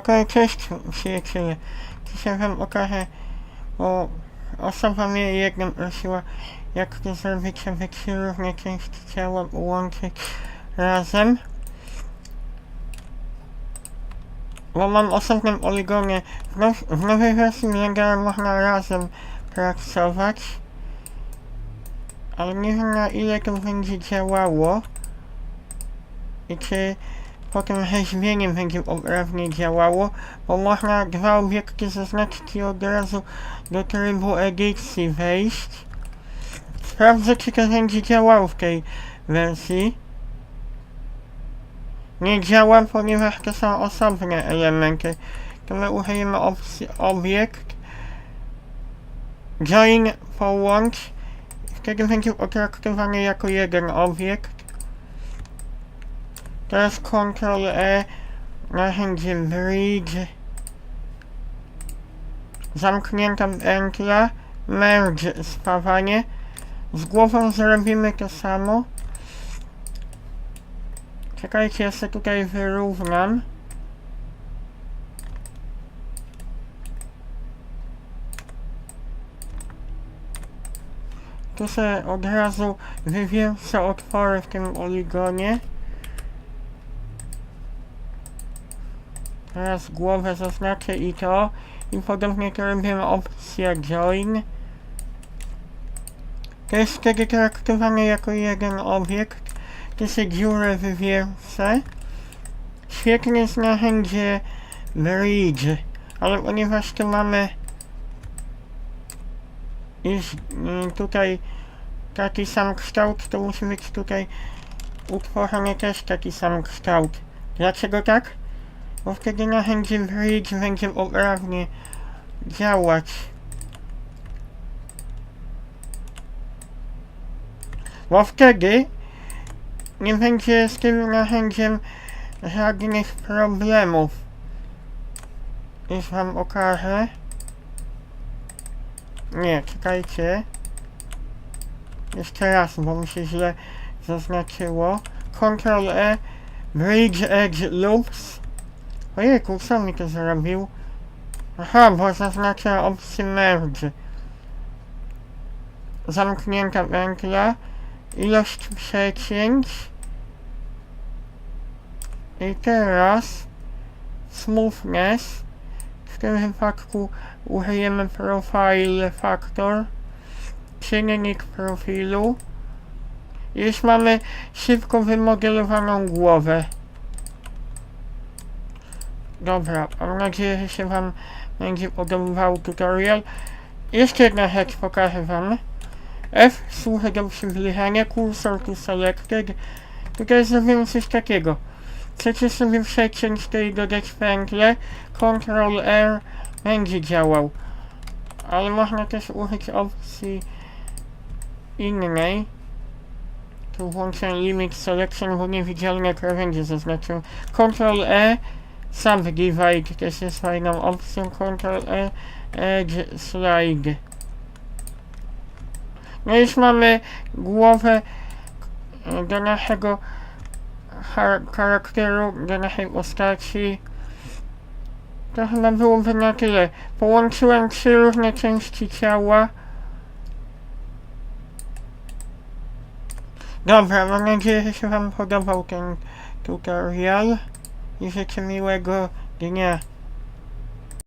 Okej, cześć przyjaciele. Dzisiaj wam okażę, bo osoba mnie jedną prosiła, jak to zrobić, aby trzy różne części ciała łączyć razem. Bo mam osobną poligonię. W, now, w nowej wersji Blendera można razem pracować. Ale nie wiem na ile to będzie działało. I czy potem rzeźbienie będzie poprawnie działało, bo można dwa obiekty zaznaczyć i od razu do trybu edycji wejść. Sprawdzę, czy to będzie działało w tej wersji. Nie działa, ponieważ to są osobne elementy. To my użyjemy opcji obiekt, join, połącz, wtedy będzie potraktowany jako jeden obiekt. Teraz Ctrl E, narzędzie Bridge, zamknięta pętla, Merge spawanie. Z głową zrobimy to samo. Czekajcie, ja sobie tutaj wyrównam. Tu sobie od razu wywiększę otwory w tym poligonie. Teraz głowę zaznaczę i to. I podobnie to robimy opcja join. To jest wtedy traktowane jako jeden obiekt. Tu się dziurę wywiercę. Świetne jest narzędzie bridge, ale ponieważ tu mamy już mm, tutaj taki sam kształt, to musi być tutaj utworzony też taki sam kształt. Dlaczego tak? Bo wtedy narzędzie bridge będzie poprawnie działać. Bo wtedy nie będzie z tym narzędziem żadnych problemów. Już wam okażę. Nie, czekajcie. Jeszcze raz, bo mi się źle zaznaczyło. Ctrl E, Bridge Edge Loops. Ojejku, co mi to zrobił? Aha, bo zaznacza opcję merge. Zamknięta pętla. Ilość przecięć. I teraz smoothness. W tym wypadku użyjemy profile factor. Czynnik profilu. Już mamy szybko wymodelowaną głowę. Dobra, mam nadzieję, że się Wam będzie podobał tutorial. Jeszcze jedna rzecz pokażę Wam. F służy do przybliżania, cursor to selected. Tutaj zrobimy coś takiego. Chcecie sobie przeciąć tutaj dodać pętlę, Ctrl R będzie działał. Ale można też użyć opcji innej. Tu włączę limit selection, bo niewidzialne krawędzie zaznaczył. Ctrl E Subdivide też jest fajną opcją Ctrl E Edge Slide. No już mamy głowę do naszego char- charakteru, do naszej postaci. To chyba byłoby na tyle. Połączyłem trzy różne części ciała. Dobra, mam nadzieję, że się Wam podobał ten tutorial 一些轻微的一个现象。